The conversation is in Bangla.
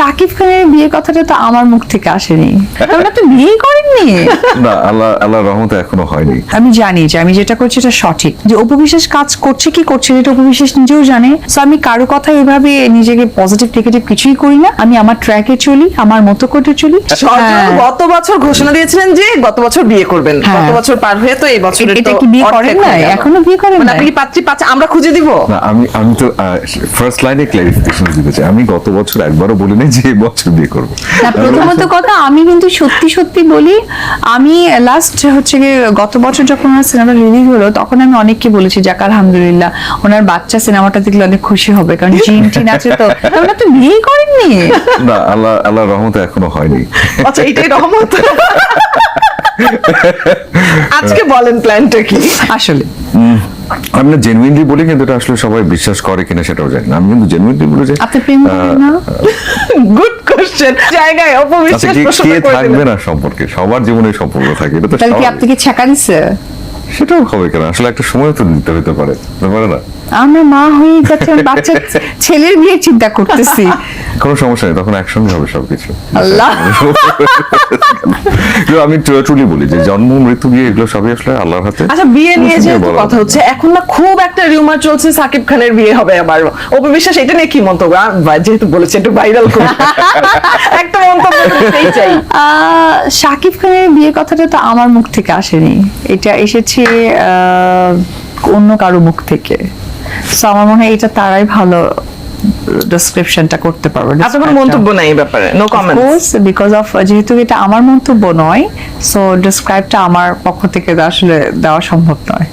শাকিব খানের বিয়ে কথাটা তো আমার মুখ থেকে আসেনি। কারণ আপনি বিয়ে করেননি। না আল্লাহ আল্লাহ রহমতে এখনও হয়নি। আমি জানি যে আমি যেটা করছি এটা সঠিক। যে উপবিশ্বাস কাজ করছে কি করছে এটা উপবিশ্বাস নিজেও জানে। তো আমি কারও কথা এভাবে নিজেকে পজিটিভ নেগেটিভ কিছুই করি না। আমি আমার ট্র্যাকে চলি আমার মতো করে চলি। হ্যাঁ। গত বছর ঘোষণা দিয়েছিলেন যে গত বছর বিয়ে করবেন। হ্যাঁ। গত বছর পার হয়ে তো এই বছর এটা কি বিয়ে করেন না এখনও বিয়ে করেন না আপনি কি পাত্রী পাচ্ছে আমরা খুঁজে দিব? না আমি আমি তো ফার্স্ট লাইনে ক্লারিফিকেশন দিতে চাই। আমি গত বছর একবারও বলি নাই যে বছর বিয়ে করব। না প্রথমত কথা আমি কিন্তু সত্যি সত্যি বলি আমি লাস্ট হচ্ছে গিয়ে গত বছর যখন আমার সিনেমা রিলিজ হলো তখন আমি অনেককে বলেছি যাক আলহামদুলিল্লাহ ওনার বাচ্চা সিনেমাটা দেখলে অনেক খুশি হবে কারণ জিন টিন আছে তো। তখন আপনি বিয়ে করেননি? না আল্লাহ আল্লাহ রহমতে এখনও হয়নি। আচ্ছা এটাই রহমত। আজকে বলেন প্ল্যানটা কি? আসলে। আমি না জেনুইনলি বলি কিন্তু এটা আসলে সবাই বিশ্বাস করে কিনা সেটাও জানি না। আমি কিন্তু জেনুইনলি বলে যে আপনি প্রেম করেন না? গুড কোশ্চেন জায়গায় আচ্ছা অপবিশ্বাস কে কে করে থাকবে না সম্পর্কে? সবার জীবনে সম্পর্ক থাকে এটা তো তাহলে কি ছেঁকা দিচ্ছে সেটাও হবে কেন? আসলে একটা সময় তো দিতে হতে পারে পারে না। আমরা মা হয়ে যাচ্ছে বাচ্চা ছেলের বিয়ে চিন্তা করতেছি। কোনো সমস্যা নেই তখন একসঙ্গে হবে সবকিছু। আল্লাহ। আমি ট্রুলি বলি যে জন্ম মৃত্যু বিয়ে এগুলো সবই আসলে আল্লাহর হাতে। আচ্ছা বিয়ে নিয়ে বলা কথা হচ্ছে এখন না খুব একটা রিউমার চলছে সাকিব খানের বিয়ে হবে আবার। অপবিশ্বাস এটা নিয়ে কি মন্তব্য? যেহেতু বলেছে একটু ভাইরাল করে। একটা মন্তব্য করতেই চাই। শাকিব খানের বিয়ে কথাটা তো আমার মুখ থেকে আসেনি। এটা এসেছে আহ, অন্য কারও মুখ থেকে। তো আমার মনে হয় এটা তারাই ভালো ডেসক্রিপশনটা করতে পারবে আপনার কোনো মন্তব্য নাই এই ব্যাপারে নো কমেন্ট বিকজ অফ যেহেতু এটা আমার মন্তব্য নয় সো ডেসক্রাইবটা আমার পক্ষ থেকে আসলে দেওয়া সম্ভব নয়।